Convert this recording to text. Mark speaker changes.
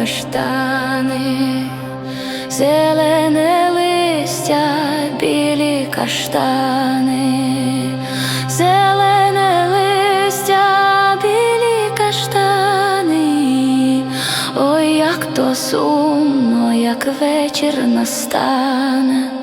Speaker 1: каштани, зелене листя, білі каштани, зелене листя, білі каштани, ой, як то сумно, як вечір настане.